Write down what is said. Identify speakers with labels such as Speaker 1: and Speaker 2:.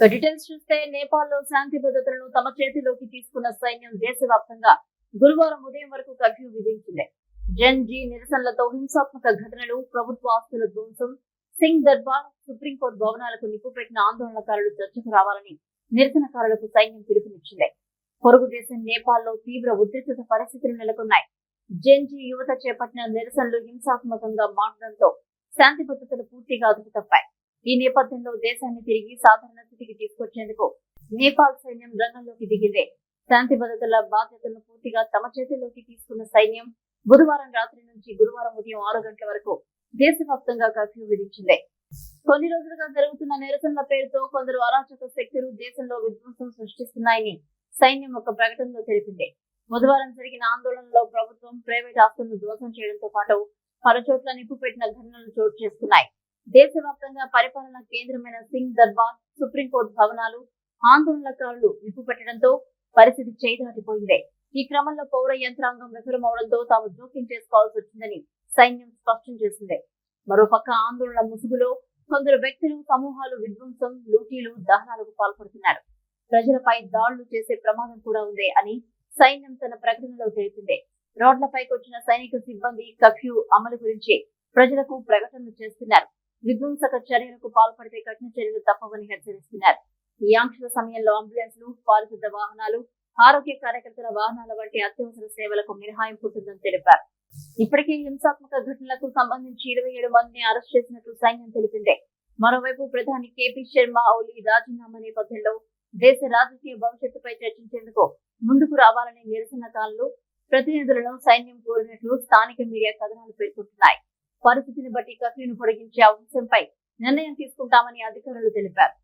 Speaker 1: Details చూస్తే నేపాల్లో శాంతి భద్రతలను తమ చేతిలోకి తీసుకున్న సైన్యం దేశవ్యాప్తంగా గురువారం ఉదయం వరకు కర్ఫ్యూ విధించింది. జన్ జీ నిరసనలతో హింసాత్మక ఘటనలు ప్రభుత్వ ఆస్తుల ధ్వంసం సింగ్ దర్బార్ సుప్రీంకోర్టు భవనాలకు నిప్పు పెట్టిన ఆందోళనకారులు చర్చకు రావాలని నిరసనకారులకు సైన్యం పిలుపునిచ్చింది. పొరుగు దేశం నేపాల్లో తీవ్ర ఉద్రిక్తత పరిస్థితులు నెలకొన్నాయి. జెన్జీ యువత చేపట్టిన నిరసనలు హింసాత్మకంగా మారడంతో శాంతి భద్రతలు పూర్తిగా అదుపు తప్పాయి ఈ నేపథ్యంలో దేశాన్ని తిరిగి సాధారణ స్థితికి తీసుకొచ్చేందుకు నేపాల్ సైన్యం రంగంలోకి దిగింది. శాంతి భద్రతల బాధ్యతలను పూర్తిగా తమ చేతుల్లోకి తీసుకున్న సైన్యం బుధవారం రాత్రి నుంచి గురువారం ఉదయం ఆరు గంటల వరకు దేశవ్యాప్తంగా కర్ఫ్యూ విధించింది. కొన్ని రోజులుగా జరుగుతున్న నిరసనల పేరుతో కొందరు అరాచక శక్తులు దేశంలో విధ్వంసం సృష్టిస్తున్నాయని సైన్యం ఒక ప్రకటనలో తెలిపింది. బుధవారం జరిగిన ఆందోళనలో ప్రభుత్వం ప్రైవేట్ ఆస్తులను ధ్వంసం చేయడంతో పాటు పలు చోట్ల నిప్పు పెట్టిన ఘటనలు చోటు చేసుకున్నాయి. దేశవ్యాప్తంగా పరిపాలన కేంద్రమైన సింగ్ దర్బార్ సుప్రీంకోర్టు భవనాలు ఆందోళనకారులు నిప్పు పెట్టడంతో పరిస్థితి చేదాటిపోయింది ఈ క్రమంలో పౌర యంత్రాంగం విఫలమవడంతో తాము జోక్యం చేసుకోవాల్సి వచ్చిందని సైన్యం స్పష్టం చేసింది. మరోపక్క ఆందోళన ముసుగులో కొందరు వ్యక్తులు సమూహాలు విధ్వంసం లూటీలు దహనాలకు పాల్పడుతున్నారు. ప్రజలపై దాడులు చేసే ప్రమాదం కూడా ఉంది అని సైన్యం తన ప్రకటనలో తెలిపింది. రోడ్లపైకి వచ్చిన సైనిక సిబ్బంది కర్ఫ్యూ అమలు గురించి ప్రజలకు ప్రకటనలు చేస్తున్నారు. విధ్వంసక చర్యలకు పాల్పడితే కఠిన చర్యలు తప్పవని హెచ్చరిస్తున్నారు. ఈ ఆంక్షల సమయంలో అంబులెన్స్లు పారిశుద్ధ వాహనాలు ఆరోగ్య కార్యకర్తల వాహనాల వంటి అత్యవసర సేవలకు మినహాయింపు ఉంటుందని తెలిపారు. ఇప్పటికే హింసాత్మక ఘటనలకు సంబంధించి ఇరవై ఏడు మందిని అరెస్ట్ చేసినట్లు సైన్యం తెలిపింది. మరోవైపు ప్రధాని కేపీ శర్మ ఓలీ రాజీనామా నేపథ్యంలో దేశ రాజకీయ భవిష్యత్తుపై చర్చించేందుకు ముందుకు రావాలని నిరసనకారులు ప్రతినిధులను సైన్యం కోరినట్లు స్థానిక మీడియా కథనాలు పేర్కొంటున్నాయి. పరిస్థితిని బట్టి కర్ఫ్యూను పొడిగించే అంశంపై నిర్ణయం తీసుకుంటామని అధికారులు తెలిపారు.